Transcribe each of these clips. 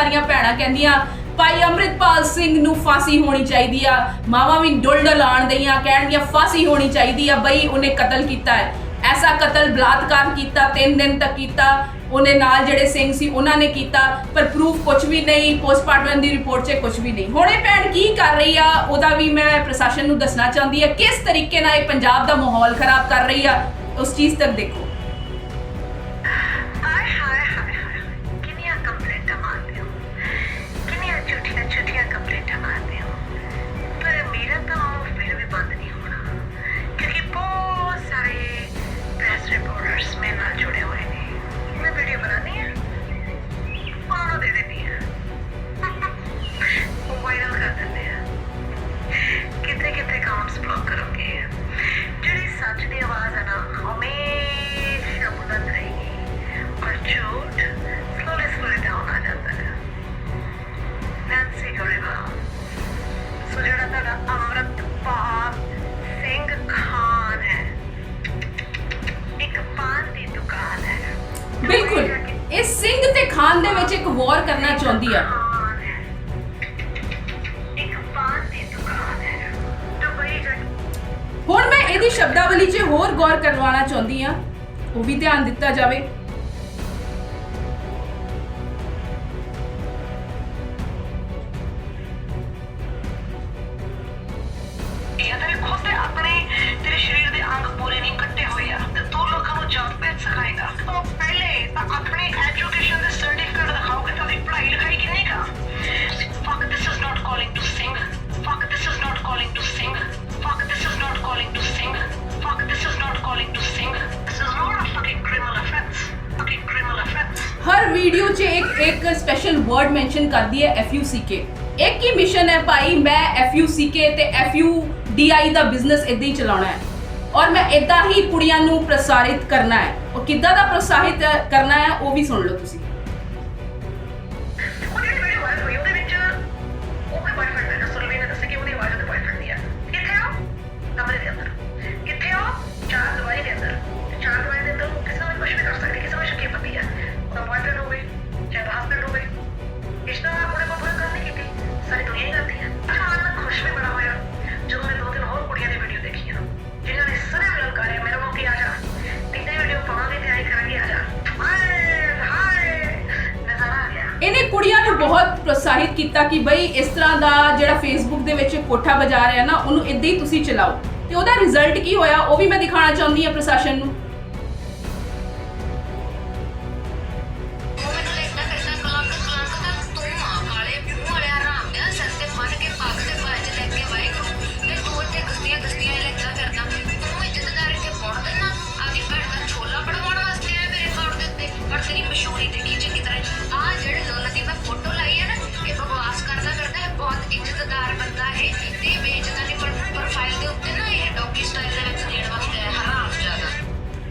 ਸਾਰੀਆਂ ਭੈਣਾਂ ਕਹਿੰਦੀਆਂ, ਭਾਈ ਅੰਮ੍ਰਿਤਪਾਲ ਸਿੰਘ ਨੂੰ ਫਾਂਸੀ ਹੋਣੀ ਚਾਹੀਦੀ ਆ। ਮਾਵਾਂ ਵੀ ਡੁੱਲ ਡੁਲਾਣ ਦਈਆਂ, ਕਹਿਣਗੀਆਂ, ਫਾਂਸੀ ਹੋਣੀ ਚਾਹੀਦੀ ਆ ਬਈ, ਉਹਨੇ ਕਤਲ ਕੀਤਾ ਹੈ। ਐਸਾ ਕਤਲ ਬਲਾਤਕਾਰ ਕੀਤਾ 3 ਦਿਨ ਤੱਕ ਕੀਤਾ। ਉਹਨੇ ਨਾਲ ਜਿਹੜੇ ਸਿੰਘ ਸੀ, ਉਹਨਾਂ ਨੇ ਕੀਤਾ, ਪਰ ਪ੍ਰੂਫ ਕੁਝ ਵੀ ਨਹੀਂ ਪੋਸਟਮਾਰਟਮ ਦੀ ਰਿਪੋਰਟ 'ਚ ਕੁਝ ਵੀ ਨਹੀਂ। ਹੁਣ ਇਹ ਭੈਣ ਕੀ ਕਰ ਰਹੀ ਆ? ਉਹਦਾ ਵੀ ਮੈਂ ਪ੍ਰਸ਼ਾਸਨ ਨੂੰ ਦੱਸਣਾ ਚਾਹੁੰਦੀ ਆ, ਕਿਸ ਤਰੀਕੇ ਨਾਲ ਇਹ ਪੰਜਾਬ ਦਾ ਮਾਹੌਲ ਖਰਾਬ ਕਰ ਰਹੀ ਆ? ਉਸ ਚੀਜ਼ ਤੱਕ ਦੇਖੋ। ਸਿੰਘ ਤੇ ਖਾਨ ਦੇ ਵਿੱਚ ਇੱਕ ਵਾਰ ਕਰਨਾ ਚਾਹੁੰਦੀ ਆ। ਖਾਨ ਹੈ ਇੱਕ ਪਾਨ ਦੀ ਦੁਕਾਨ ਹੁਣ ਮੈਂ ਇਹਦੀ ਸ਼ਬਦਾਵਲੀ 'ਚ ਹੋਰ ਗੌਰ ਕਰਵਾਉਣਾ ਚਾਹੁੰਦੀ ਆ। ਉਹ ਵੀ ਧਿਆਨ ਦਿੱਤਾ ਜਾਵੇ। ਆਪਣੇ ਤੇਰੇ ਵੀਡੀਓ 'ਚ ਇੱਕ ਇੱਕ ਸਪੈਸ਼ਲ ਵਰਡ ਮੈਂਸ਼ਨ ਕਰਦੀ ਹੈ FUCK ਇੱਕ ਹੀ ਮਿਸ਼ਨ ਹੈ ਭਾਈ ਮੈਂ ਐਫ ਯੂ ਸੀ FUCK ਤੇ ਆਈ ਦਾ ਬਿਜ਼ਨਸ ਇਦਾਂ ਹੀ ਚਲਾਉਣਾ ਹੈ। ਔਰ ਮੈਂ ਇਦਾਂ ਹੀ ਕੁੜੀਆਂ ਨੂੰ ਪ੍ਰਸਾਰਿਤ ਕਰਨਾ ਹੈ। ਉਹ ਕਿੱਦਾਂ ਦਾ ਪ੍ਰਸਾਰਿਤ ਕਰਨਾ ਹੈ, ਉਹ ਵੀ ਸੁਣ ਲਓ ਤੁਸੀਂ। ਬਹੁਤ ਪ੍ਰੋਤਸਾਹਿਤ ਕੀਤਾ ਕਿ ਬਈ ਇਸ ਤਰ੍ਹਾਂ ਦਾ ਜਿਹੜਾ ਫੇਸਬੁੱਕ ਦੇ ਵਿੱਚ ਕੋਠਾ ਬਾਜ਼ਾਰ ਹੈ ਨਾ, ਉਹਨੂੰ ਇਦਾਂ ਹੀ ਤੁਸੀਂ ਚਲਾਓ। ਤੇ ਉਹਦਾ ਰਿਜ਼ਲਟ ਕੀ ਹੋਇਆ, ਉਹ ਵੀ ਮੈਂ ਦਿਖਾਉਣਾ ਚਾਹੁੰਦੀ ਹਾਂ ਪ੍ਰਸ਼ਾਸਨ ਨੂੰ। ਉਹ ਮੈਨੂੰ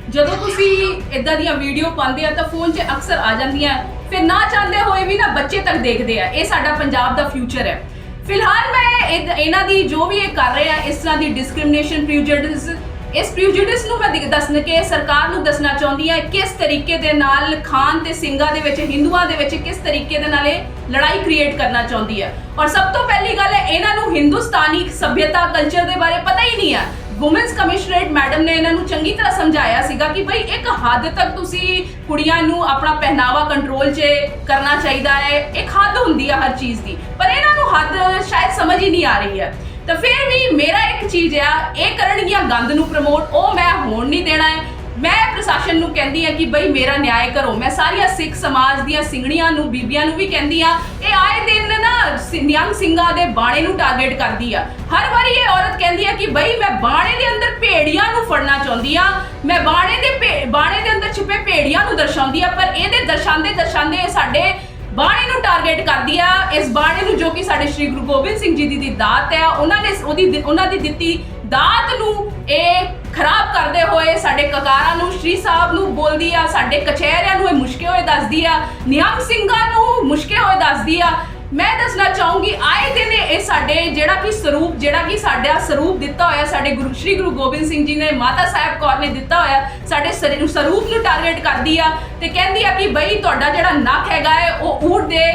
ਜਦੋਂ ਤੁਸੀਂ ਇਦਾਂ ਦੀਆਂ ਵੀਡੀਓ ਪਾਉਂਦੇ ਆ ਤਾਂ ਫੋਨ 'ਚ ਅਕਸਰ ਆ ਜਾਂਦੀਆਂ। ਫਿਰ ਨਾ ਚਾਹੁੰਦੇ ਹੋਏ ਵੀ ਨਾ ਬੱਚੇ ਤੱਕ ਦੇਖਦੇ ਆ। ਇਹ ਸਾਡਾ ਪੰਜਾਬ ਦਾ ਫਿਊਚਰ ਹੈ। ਫਿਲਹਾਲ ਮੈਂ ਇਹ- ਇਹਨਾਂ ਦੀ ਜੋ ਵੀ ਇਹ ਕਰ ਰਹੇ ਆ, ਇਸ ਤਰ੍ਹਾਂ ਦੀ ਡਿਸਕ੍ਰਿਮੀਨੇਸ਼ਨ ਪ੍ਰੀਜੁਡਿਸ ਇਸ ਪ੍ਰੀਜੁਡਿਸ ਨੂੰ ਮੈਂ ਦਿਖ- ਦੱਸਣ ਕੇ ਸਰਕਾਰ ਨੂੰ ਦੱਸਣਾ ਚਾਹੁੰਦੀ ਹਾਂ ਕਿਸ ਤਰੀਕੇ ਦੇ ਨਾਲ ਖਾਨ ਤੇ ਸਿੰਘਾਂ ਦੇ ਵਿੱਚ, ਹਿੰਦੂਆਂ ਦੇ ਵਿੱਚ ਕਿਸ ਤਰੀਕੇ ਦੇ ਨਾਲ ਇਹ ਲੜਾਈ ਕ੍ਰੀਏਟ ਕਰਨਾ ਚਾਹੁੰਦੀ ਹੈ ਔਰ ਸਭ ਤੋਂ ਪਹਿਲੀ ਗੱਲ ਹੈ, ਇਹਨਾਂ ਨੂੰ ਹਿੰਦੁਸਤਾਨੀ ਸਭਿਅਤਾ ਕਲਚਰ ਦੇ ਬਾਰੇ ਪਤਾ ਹੀ ਨਹੀਂ ਹੈ ਵੂਮਨਸ ਕਮਿਸ਼ਨਰੇਟ ਮੈਡਮ ਨੇ ਇਹਨਾਂ ਨੂੰ ਚੰਗੀ ਤਰ੍ਹਾਂ ਸਮਝਾਇਆ ਸੀਗਾ ਕਿ ਭਈ ਇੱਕ ਹੱਦ ਤੱਕ ਤੁਸੀਂ ਕੁੜੀਆਂ ਨੂੰ ਆਪਣਾ ਪਹਿਨਾਵਾ ਕੰਟਰੋਲ 'ਚ ਕਰਨਾ ਚਾਹੀਦਾ ਹੈ, ਇੱਕ ਹੱਦ ਹੁੰਦੀ ਆ ਹਰ ਚੀਜ਼ ਦੀ, ਪਰ ਇਹਨਾਂ ਨੂੰ ਹੱਦ ਸ਼ਾਇਦ ਸਮਝ ਹੀ ਨਹੀਂ ਆ ਰਹੀ ਹੈ। ਤਾਂ ਫਿਰ ਵੀ ਮੇਰਾ ਇੱਕ ਚੀਜ਼ ਆ, ਇਹ ਕਰਨਗੀਆਂ ਗੰਦ ਨੂੰ ਪ੍ਰਮੋਟ ਉਹ ਮੈਂ ਹੋਣ ਨਹੀਂ ਦੇਣਾ ਹੈ। ਮੈਂ ਪ੍ਰਸ਼ਾਸਨ ਨੂੰ ਕਹਿੰਦੀ ਆ ਕਿ ਬਈ ਮੇਰਾ ਨਿਆਂ ਕਰੋ। ਮੈਂ ਸਾਰੀਆਂ ਸਿੱਖ ਸਮਾਜ ਦੀਆਂ ਸਿੰਘਣੀਆਂ ਨੂੰ, ਬੀਬੀਆਂ ਨੂੰ ਵੀ ਕਹਿੰਦੀ ਆ ਇਹ ਆਏ ਦਿਨ ਨਾ ਸਿ- ਨਿਹੰਗ ਸਿੰਘਾਂ ਦੇ ਬਾਣੇ ਨੂੰ ਟਾਰਗੇਟ ਕਰਦੀ ਆ। ਹਰ ਵਾਰੀ ਇਹ ਔਰਤ ਕਹਿੰਦੀ ਆ ਕਿ ਬਈ ਮੈਂ ਬਾਣੇ ਦੇ ਅੰਦਰ ਭੇੜੀਆਂ ਨੂੰ ਫੜਨਾ ਚਾਹੁੰਦੀ ਆ। ਮੈਂ ਬਾਣੇ ਦੇ ਬਾਣੇ ਦੇ ਅੰਦਰ ਛਿਪੇ ਭੇੜੀਆਂ ਨੂੰ ਦਰਸਾਉਂਦੀ ਆ, ਪਰ ਇਹਦੇ ਦਰਸਾਉਂਦੇ ਦਰਸਾਉਂਦੇ ਸਾਡੇ ਬਾਣੇ ਨੂੰ ਟਾਰਗੇਟ ਕਰਦੀ ਆ। ਇਸ ਬਾਣੇ ਨੂੰ ਜੋ ਕਿ ਸਾਡੇ ਸ਼੍ਰੀ ਗੁਰੂ ਗੋਬਿੰਦ ਸਿੰਘ ਜੀ ਦੀ ਦਾਤ ਹੈ, ਉਹਨਾਂ ਨੇ ਉਹਦੀ ਉਹਨਾਂ ਦੀ ਦਿੱਤੀ ਦਾਤ ਨੂੰ ਇਹ ਖਰਾਬ ਕਰਦੇ ਹੋਏ ਸਾਡੇ ਕਕਾਰਾਂ ਨੂੰ, ਸ਼੍ਰੀ ਸਾਹਿਬ ਨੂੰ ਬੋਲਦੀ ਆ, ਸਾਡੇ ਕਚਹਿਰਿਆਂ ਨੂੰ ਇਹ ਮੁਸ਼ਕੇ ਹੋਏ ਦੱਸਦੀ ਆ, ਨਿਹੰਗ ਸਿੰਘਾਂ ਨੂੰ ਮੁਸ਼ਕੇ ਹੋਏ ਦੱਸਦੀ ਆ। ਮੈਂ ਦੱਸਣਾ ਚਾਹੂੰਗੀ, ਆਏ ਦਿਨ ਇਹ ਸਾਡੇ ਜਿਹੜਾ ਕਿ ਸਰੂਪ, ਜਿਹੜਾ ਕਿ ਸਾਡਾ ਸਰੂਪ ਦਿੱਤਾ ਹੋਇਆ, ਸਾਡੇ ਗੁਰੂ, ਸ਼੍ਰੀ ਗੁਰੂ ਗੋਬਿੰਦ ਸਿੰਘ ਜੀ ਨੇ, ਮਾਤਾ ਸਾਹਿਬ ਕੌਰ ਨੇ ਦਿੱਤਾ ਹੋਇਆ, ਸਾਡੇ ਸਰੀ- ਸਰੂਪ ਨੂੰ ਟਾਰਗੇਟ ਕਰਦੀ ਆ ਤੇ ਕਹਿੰਦੀ ਆ ਕਿ ਬਈ ਤੁਹਾਡਾ ਜਿਹੜਾ ਨੱਕ ਹੈਗਾ ਹੈ, ਉਹ ਊੜ ਦੇ,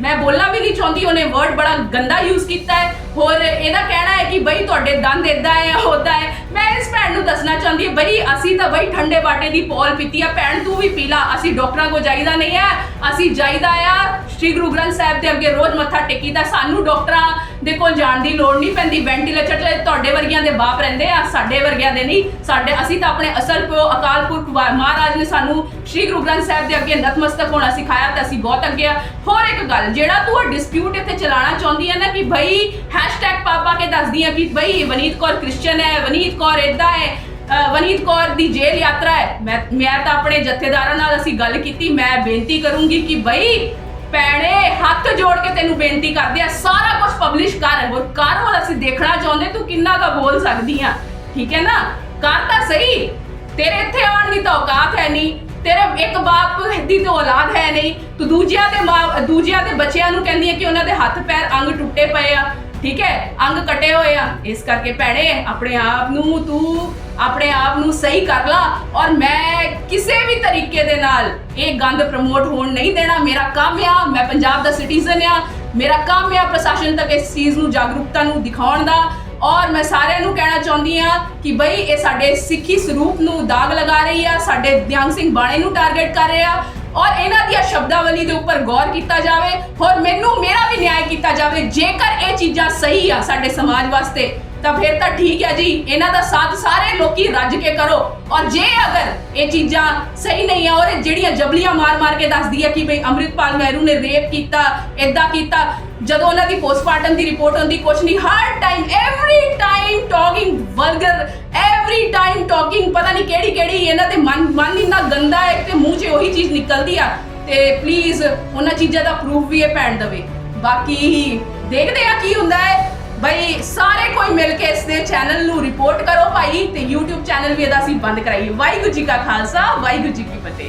ਮੈਂ ਬੋਲਣਾ ਵੀ ਨਹੀਂ ਚਾਹੁੰਦੀ, ਉਹਨੇ ਵਰਡ ਬੜਾ ਗੰਦਾ ਯੂਜ਼ ਕੀਤਾ ਹੈ। ਹੋਰ ਇਹਦਾ ਕਹਿਣਾ ਹੈ ਕਿ ਬਈ ਤੁਹਾਡੇ ਦੰਦ ਇਦਾਂ ਹੈ ਹੋਦਾ ਹੈ। ਮੈਂ ਇਸ ਭੈਣ ਨੂੰ ਦੱਸਣਾ ਚਾਹੁੰਦੀ ਹਾਂ, ਬਈ ਅਸੀਂ ਤਾਂ ਬਈ ਠੰਡੇ ਬਾਟੇ ਦੀ ਪੌਲ ਪੀਤੀ ਆ। ਭੈਣ ਤੂੰ ਵੀ ਪੀ ਲਾ, ਅਸੀਂ ਡਾਕਟਰਾਂ ਕੋ ਜਾਈਦਾ ਨਹੀਂ ਹੈ ਅਸੀਂ ਜਾਈਦਾ ਆ। ਸ਼੍ਰੀ ਗੁਰੂ ਗ੍ਰੰਥ ਸਾਹਿਬ ਦੇ ਅੱਗੇ ਰੋਜ਼ ਮੱਥਾ ਟੇਕੀਦਾ, ਸਾਨੂੰ ਡਾਕਟਰਾਂ ਦੇ ਕੋਲ ਜਾਣ ਦੀ ਲੋੜ ਨਹੀਂ ਪੈਂਦੀ। ਵੈਂਟੀਲੇਟਰ 'ਚ ਤੁਹਾਡੇ ਵਰਗਿਆਂ ਦੇ ਬਾਪ ਰਹਿੰਦੇ ਆ, ਸਾਡੇ ਵਰਗਿਆਂ ਦੇ ਨਹੀਂ। ਸਾਡੇ, ਅਸੀਂ ਤਾਂ ਆਪਣੇ ਅਸਲ ਪਿਓ ਅਕਾਲ ਪੁਰਖ ਮਹਾਰਾਜ ਨੇ ਸਾਨੂੰ ਸ਼੍ਰੀ ਗੁਰੂ ਗ੍ਰੰਥ ਸਾਹਿਬ ਦੇ ਅੱਗੇ ਨਤਮਸਤਕ ਹੋਣਾ ਸਿਖਾਇਆ ਤਾਂ ਅਸੀਂ ਬਹੁਤ ਅੱਗੇ ਆ। ਹੋਰ ਇੱਕ ਗੱਲ, ਜਿਹੜਾ ਤੂੰ ਡਿਸਪਿਊਟ ਇੱਥੇ ਚਲਾਉਣਾ ਚਾਹੁੰਦੀ ਹੈ ਨਾ ਕਿ ਭਾਈ ਹੈਸ਼ਟੈਗ ਪਾ ਪਾ ਕੇ ਦੱਸਦੀ ਆ ਕਿ ਭਾਈ ਵਨੀਤ ਕੌਰ ਕ੍ਰਿਸਚੀਅਨ ਹੈ, ਵਨੀਤ ਕੌਰ ਇਦਾਂ ਹੈ ਵਨੀਤ ਕੌਰ ਦੀ ਜੇਲ੍ਹ ਯਾਤਰਾ ਹੈ। ਮੈਂ ਮੈਂ ਤਾਂ ਆਪਣੇ ਜਥੇਦਾਰਾਂ ਨਾਲ ਅਸੀਂ ਗੱਲ ਕੀਤੀ, ਮੈਂ ਬੇਨਤੀ ਕਰੂੰਗੀ ਕਿ ਭਾਈ ਪੈਣੇ ਹੱਥ ਜੋੜ ਕੇ ਤੈਨੂੰ ਬੇਨਤੀ ਕਰਦੇ ਆ ਸਾਰਾ ਕੁਝ ਪਬਲਿਸ਼ ਕਰ। ਹੋਰ ਕਰ ਹੋਰ ਅਸੀਂ ਦੇਖਣਾ ਚਾਹੁੰਦੇ, ਤੂੰ ਕਿੰਨਾ ਕੁ ਬੋਲ ਸਕਦੀ ਆ। ਠੀਕ ਹੈ ਨਾ? ਕਰ ਤਾਂ ਸਹੀ। ਤੇਰੇ ਇੱਥੇ ਆਉਣ ਦੀ ਤਾਂ ਔਕਾਤ ਹੈ ਨਹੀਂ। ਤੇਰੇ ਇੱਕ ਬਾਪ ਦੀ ਤਾਂ ਔਲਾਦ ਹੈ ਨਹੀਂ। ਤੂੰ ਦੂਜਿਆਂ ਦੇ ਮਾਂ, ਦੂਜਿਆਂ ਦੇ ਬੱਚਿਆਂ ਨੂੰ ਕਹਿੰਦੀ ਹੈ ਕਿ ਉਹਨਾਂ ਦੇ ਹੱਥ ਪੈਰ ਅੰਗ ਟੁੱਟੇ ਪਏ ਆ। ਠੀਕ ਹੈ? ਅੰਗ ਕੱਟੇ ਹੋਏ ਆ। ਇਸ ਕਰਕੇ ਭੈਣੇ, ਆਪਣੇ ਆਪ ਨੂੰ ਤੂੰ ਆਪਣੇ ਆਪ ਨੂੰ ਸਹੀ ਕਰ ਲਾ ਔਰ ਮੈਂ ਕਿਸੇ ਵੀ ਤਰੀਕੇ ਦੇ ਨਾਲ ਇਹ ਗੰਦ ਪ੍ਰਮੋਟ ਹੋਣ ਨਹੀਂ ਦੇਣਾ। ਮੇਰਾ ਕੰਮ ਆ, ਮੈਂ ਪੰਜਾਬ ਦਾ ਸਿਟੀਜ਼ਨ ਆ। ਮੇਰਾ ਕੰਮ ਆ ਪ੍ਰਸ਼ਾਸਨ ਤੱਕ ਇਸ ਚੀਜ਼ ਨੂੰ, ਜਾਗਰੂਕਤਾ ਨੂੰ ਦਿਖਾਉਣ ਦਾ। ਔਰ ਮੈਂ ਸਾਰਿਆਂ ਨੂੰ ਕਹਿਣਾ ਚਾਹੁੰਦੀ ਆ ਕਿ ਬਈ ਇਹ ਸਾਡੇ ਸਿੱਖੀ ਸਰੂਪ ਨੂੰ ਦਾਗ ਲਗਾ ਰਹੀ ਆ, ਸਾਡੇ ਦਿਆਂਗ ਸਿੰਘ ਬਾਣੇ ਨੂੰ ਟਾਰਗੇਟ ਕਰ ਰਹੇ ਆ। ਔਰ ਇਹਨਾਂ ਦੀਆਂ ਸ਼ਬਦਾਵਲੀ ਦੇ ਉੱਪਰ ਗੌਰ ਕੀਤਾ ਜਾਵੇ ਔਰ ਮੈਨੂੰ, ਮੇਰਾ ਵੀ ਨਿਆਂ ਕੀਤਾ ਜਾਵੇ। ਜੇਕਰ ਚੀਜ਼ਾਂ ਸਹੀ ਆ ਸਾਡੇ ਸਮਾਜ ਵਾਸਤੇ, ਤਾਂ ਫਿਰ ਤਾਂ ਠੀਕ ਹੈ ਜੀ। ਇਹਨਾਂ ਦਾ ਸਾਥ ਸਾਰੇ ਲੋਕੀ ਰੱਜ ਕੇ ਕਰੋ। ਔਰ ਜੇ ਅਗਰ ਇਹ ਚੀਜ਼ਾਂ ਸਹੀ ਨਹੀਂ ਆ, ਔਰ ਇਹ ਜਿਹੜੀਆਂ ਜਬਲੀਆਂ ਮਾਰ-ਮਾਰ ਕੇ ਦੱਸਦੀ ਹੈ ਕਿ ਬਈ ਅੰਮ੍ਰਿਤਪਾਲ ਮਹਿਰੂ ਨੇ ਰੇਪ ਕੀਤਾ ਇਦਾਂ ਕੀਤਾ, ਜਦੋਂ ਉਹਨਾਂ ਦੀ ਪੋਸਟਮਾਰਟਮ ਦੀ ਰਿਪੋਰਟ ਹੁੰਦੀ ਕੁਛ ਨਹੀਂ, ਹਰ time every time talking vulgar every time talking ਪਤਾ ਨਹੀਂ ਕਿਹੜੀ ਕਿਹੜੀ ਇਹਨਾਂ ਦੇ ਮਨ ਮਨ ਇੰਨਾ ਗੰਦਾ ਹੈ ਤੇ ਮੂੰਹ 'ਚ ਉਹੀ ਚੀਜ਼ ਨਿਕਲਦੀ ਆ। ਤੇ ਪਲੀਜ਼ ਉਹਨਾਂ ਚੀਜ਼ਾਂ ਦਾ ਪ੍ਰੂਫ ਵੀ ਇਹ ਭੈਣ ਦਵੇ। ਬਾਕੀ ਦੇਖਦੇ ਆ ਕੀ ਹੁੰਦਾ ਹੈ। ਬਈ ਸਾਰੇ ਕੋਈ ਮਿਲ ਕੇ ਇਸ ਦੇ ਚੈਨਲ ਨੂੰ ਰਿਪੋਰਟ ਕਰੋ ਭਾਈ, ਤੇ YouTube ਚੈਨਲ ਵੀ ਇਹਦਾ ਅਸੀਂ ਬੰਦ ਕਰਾਈਏ ਵਾਹਿਗੁਰੂ ਜੀ ਕਾ ਖਾਲਸਾ, ਵਾਹਿਗੁਰੂ ਜੀ ਕੀ ਫਤਿਹ।